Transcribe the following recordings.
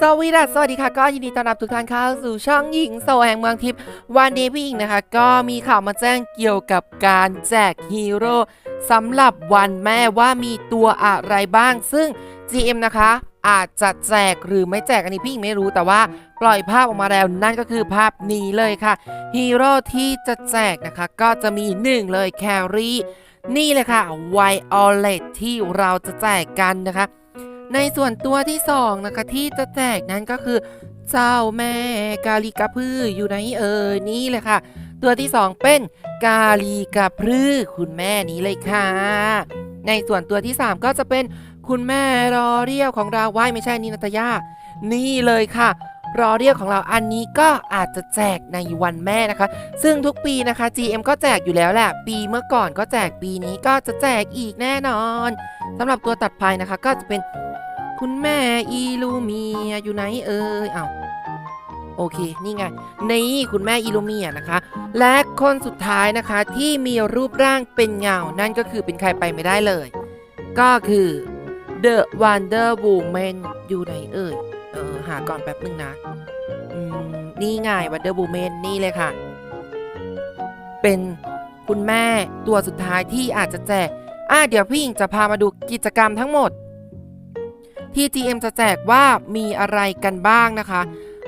สวีดัสสวัสดีค่ะ ก็ยินดีต้อนรับทุกท่านเข้าสู่ช่องหญิงโซแห่งเมืองทิพย์วันนี้พี่หญิงนะคะ ก็มีข่าวมาแจ้งเกี่ยวกับการแจกฮีโร่สำหรับวันแม่ว่ามีตัวอะไรบ้าง ซึ่ง GM นะคะ อาจจะแจกหรือไม่แจกอันนี้พี่หญิงไม่รู้แต่ว่าปล่อยภาพออกมาแล้วนั่นก็คือภาพนี้เลยค่ะฮีโร่ที่จะแจกนะคะก็จะมีหนึ่งเลยแครี่นี่เลยค่ะไวโอเลตที่เราจะแจกกันนะคะ ในส่วนตัวที่สองนะคะที่จะแจกนั้นก็คือ เจ้าแม่กาลีกาพืออยู่ไหนเอ่ยนี่เลยค่ะ ตัวที่สองเป็นกาลีกาพือคุณแม่นี้เลยค่ะ ในส่วนตัวที่สามก็จะเป็นคุณแม่รอเรียวของเราไว้ไม่ใช่นินัตยานี่เลยค่ะ รอเรียวของเราอันนี้ก็อาจจะแจกในวันแม่นะคะ ซึ่งทุกปีนะคะ GM ก็แจกอยู่แล้วแหละ ปีเมื่อก่อนก็แจกปีนี้ก็จะแจกอีกแน่นอนสำหรับตัวตัดไปนะคะก็จะเป็น คุณแม่อีลูเมียอยู่ไหนเอ่ยอ้าโอเค นี่ไง นี่คุณแม่อีลูเมียนะคะ และคนสุดท้ายนะคะที่มีรูปร่างเป็นเงา นั่นก็คือเป็นใครไปไม่ได้เลย ก็คือ The Wonder Woman อยู่ไหนเอ่ย เออ หาก่อนแป๊บนึงนะ อืม นี่ไง Wonder Woman นี่เลยค่ะ เป็นคุณแม่ตัวสุดท้ายที่อาจจะแจกอะเดี๋ยวพี่หญิงจะพามาดูกิจกรรมทั้งหมด ที่ GM จะแจกว่ามีอะไรกันบ้างนะคะ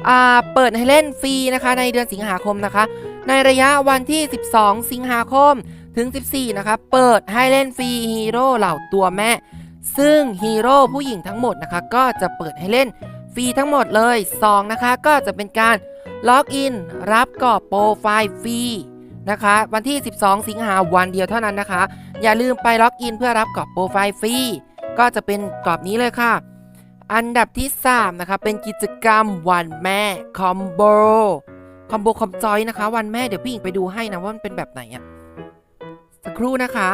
อ่าเปิดให้เล่นฟรีนะคะในเดือนสิงหาคมนะคะ ในระยะวันที่ 12 สิงหาคมถึง 14 นะคะ เปิดให้เล่นฟรีฮีโร่เหล่าตัวแม่ ซึ่งฮีโร่ผู้หญิงทั้งหมดนะคะ ก็จะเปิดให้เล่นฟรีทั้งหมดเลย 2 นะคะ ก็จะเป็นการล็อกอินรับกรอบโปรไฟล์ฟรีนะคะ วันที่ 12 สิงหาวันเดียวเท่านั้นนะคะ อย่าลืมไปล็อกอินเพื่อรับกรอบโปรไฟล์ฟรีก็จะเป็นกรอบนี้เลยค่ะ อันดับที่ 3 นะคะ เป็นกิจกรรมวันแม่คอมโบคอมโบคอมจอยนะคะ วันแม่เดี๋ยวพี่หญิงไปดูให้นะว่ามันเป็นแบบไหนอะสักครู่นะคะ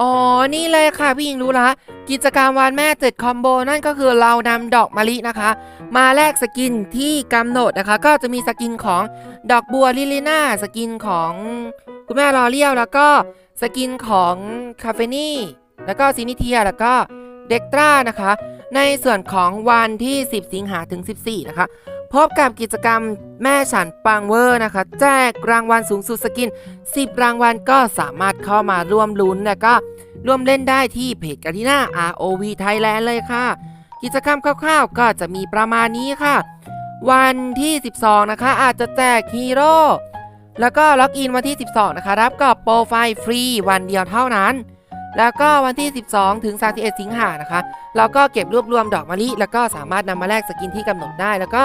อ๋อ นี่เลยค่ะพี่หญิงรู้ละกิจกรรมวันแม่เจ็ดคอมโบนั่นก็คือเรานำดอกมะลินะคะ มาแลกสกินที่กำหนดนะคะ ก็จะมีสกินของดอกบัวลิลิน่าสกินของคุณแม่ลอเลียวแล้วก็สกินของคาเฟนี่แล้วก็ซินิเทียแล้วก็ เด็กตรานะคะ ในส่วนของวันที่ 10 สิงหาถึง 14 นะคะ พบกับกิจกรรมแม่ฉันปังเวอร์นะคะ แจกรางวัลสูงสุดสกิน 10 รางวัลก็สามารถเข้ามาร่วมลุ้นและก็ร่วมเล่นได้ที่เพจกาลิน่า ROV Thailand เลยค่ะ กิจกรรมคร่าวๆ ก็จะมีประมาณนี้ค่ะ วันที่ 12 นะคะ อาจจะแจกฮีโร่แล้วก็ล็อกอินวันที่ 12 นะคะ รับกับโปรไฟล์ฟรีวันเดียวเท่านั้น แล้วก็วันที่ 12 ถึง 31 สิงหานะคะ เราก็เก็บรวบรวมดอกมะลิ แล้วก็สามารถนำมาแลกสกินที่กำหนดได้ แล้วก็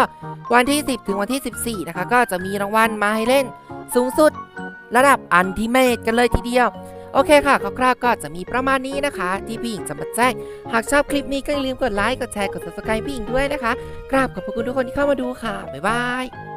วันที่ 10 ถึงวันที่ 14 นะคะ ก็จะมีรางวัลมาให้เล่นสูงสุด ระดับอันทิเมตกันเลยทีเดียว โอเคค่ะ คร่าวๆก็จะมีประมาณนี้นะคะ ที่พี่หญิงจะมาแจ้ง หากชอบคลิปนี้ก็อย่าลืมกดไลค์ กดแชร์ กด subscribe พี่หญิงด้วยนะคะ กราบขอบพระคุณทุกคนที่เข้ามาดูค่ะ บ๊ายบาย